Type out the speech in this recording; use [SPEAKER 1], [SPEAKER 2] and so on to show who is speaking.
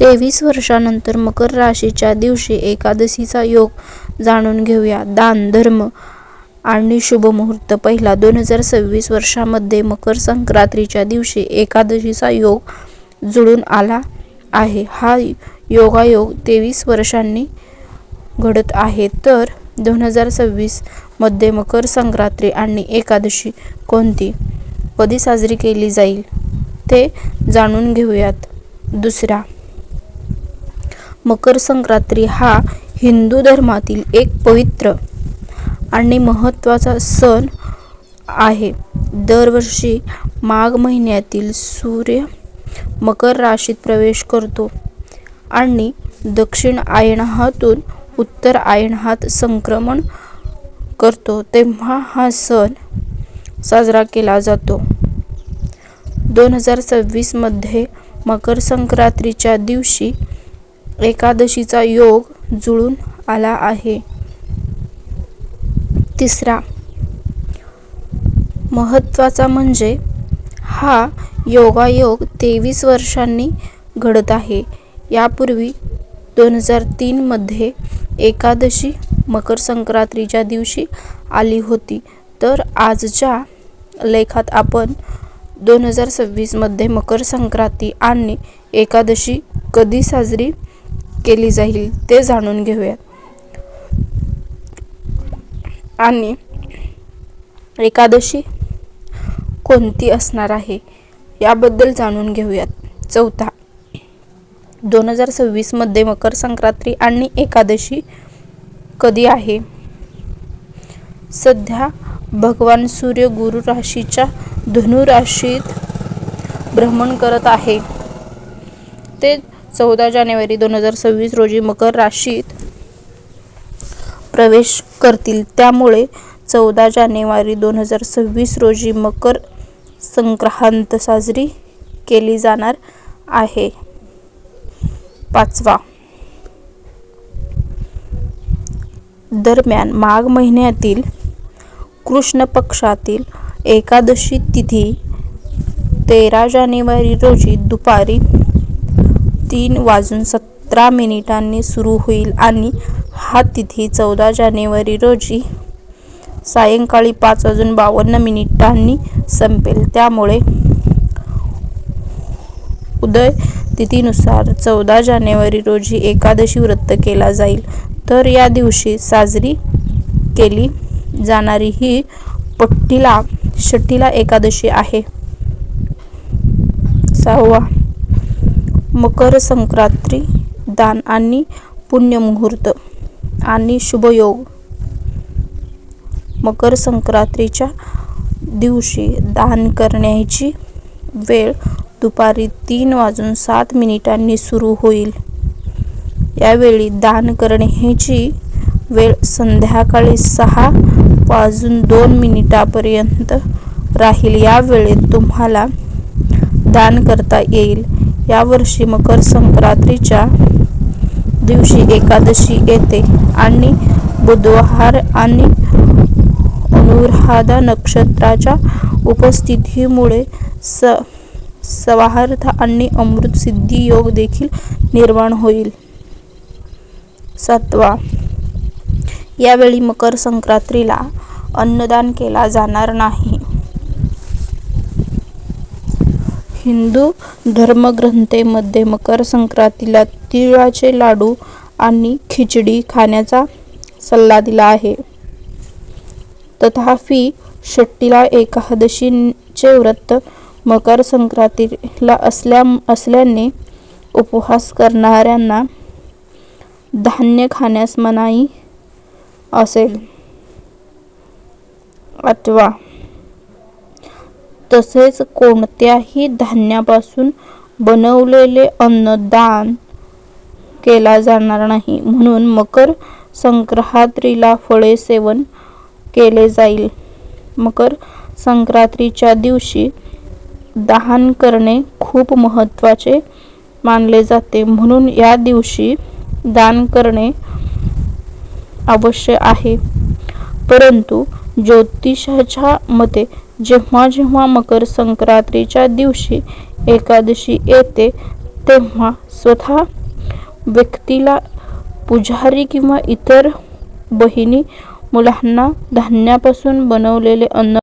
[SPEAKER 1] तेवीस वर्षानंतर मकर राशीच्या दिवशी एकादशीचा योग जाणून घेऊया. दान, धर्म आणि शुभ मुहूर्त पहिला, दोन हजार सव्वीस वर्षामध्ये मकर संक्रांतीच्या दिवशी एकादशीचा योग जुळून आला आहे. हा योगायोग तेवीस वर्षांनी घडत आहे. तर दोन हजार सव्वीसमध्ये मकर संक्रांती आणि एकादशी कोणती, कधी साजरी केली जाईल ते जाणून घेऊयात. दुसरा, मकर संक्रांती हा हिंदू धर्मातील एक पवित्र आणि महत्त्वाचा सण आहे. दरवर्षी माघ महिन्यातील सूर्य मकर राशीत प्रवेश करतो आणि दक्षिण अयनातून उत्तर आयनहात संक्रमण करतो तेव्हा हा सण साजरा केला जातो. दोन हजार सव्वीसमध्ये मकर संक्रांतीच्या दिवशी एकादशीचा योग जुळून आला आहे. तिसरा, महत्त्वाचा म्हणजे हा योगायोग तेवीस वर्षांनी घडत आहे. यापूर्वी दोन हजार तीनमध्ये एकादशी मकर संक्रांतीच्या दिवशी आली होती. तर आजच्या लेखात आपण दोन हजार सव्वीसमध्ये मकर संक्रांती आणि एकादशी कधी साजरी केली जाईल ते जाणून घेऊयात. आणि एकादशी कोणती असणार आहे याबद्दल जाणून घेऊयात. चौथा, दोन हजार सव्वीसमध्ये मकर संक्रांती आणि एकादशी कधी आहे? सध्या भगवान सूर्य गुरु राशीच्या धनु राशीत भ्रमण करत आहे. ते चौदा जानेवारी दोन हजार सव्वीस रोजी मकर राशीत प्रवेश करतील. त्यामुळे चौदा जानेवारी दोन हजार सव्वीस रोजी मकर संक्रांत साजरी केली जाणार आहे. पाचवा, दरम्यान माघ महिन्यातील कृष्ण पक्षातील एकादशी तिथी तेरा जानेवारी रोजी दुपारी तीन वाजून सतरा मिनिटांनी सुरू होईल आणि हा तिथी चौदा जानेवारी रोजी सायंकाळी पाच वाजून बावन्न मिनिटांनी संपेल. त्यामुळे उदय तिथीनुसार चौदा जानेवारी रोजी एकादशी व्रत केला जाईल. तर या दिवशी साजरी केली जाणारी ही पट्टीला षष्ठीला एकादशी आहे. सहावा, मकर संक्रांती दान आणि पुण्यमुहूर्त आणि शुभयोग मकर संक्रांतीच्या दिवशी दान करण्याची वेळ दुपारी तीन वाजून सात मिनिटांनी सुरू होईल. यावेळी दान करण्याची वेळ संध्याकाळी सहा वाजून दोन मिनिटापर्यंत राहील. या वेळेत तुम्हाला दान करता येईल. यावर्षी मकर संक्रांतीच्या दिवशी एकादशी येते आणि बुधवार आणि अनुराधा नक्षत्राच्या उपस्थितीमुळे स सवार्थ आणि अमृत सिद्धी योग देखील निर्माण होईल. सातवा, यावेळी मकर संक्रांतीला अन्नदान केला जाणार नाही. हिंदू धर्मग्रंथांमध्ये मकर संक्रांतीला तिळाचे लाडू आणि खिचडी खाण्याचा सल्ला दिला आहे. तथापि, षट्टीला एकादशीचे व्रत मकर संक्रांतीला असल्या असल्याने उपवास करणाऱ्यांना धान्य खाण्यास मनाई असेल. आठवा, तसेच कोणत्याही धान्यापासून बनवलेले अन्न दान जाणार नाही. म्हणून मकर संक्रांतीला फळे सेवन केले जाईल. मकर संक्रांतीच्या दिवशी दान करणे खूप महत्त्वाचे मानले जाते म्हणून या दिवशी दान करणे आवश्यक आहे. परंतु ज्योतिषाच्या मते जेव्हा जेव्हा मकर संक्रांतीच्या दिवशी एकादशी येते तेव्हा स्वतः व्यक्तीला पुजारी किंवा इतर बहिणी मुलांना धान्यापासून बनवलेले अन्न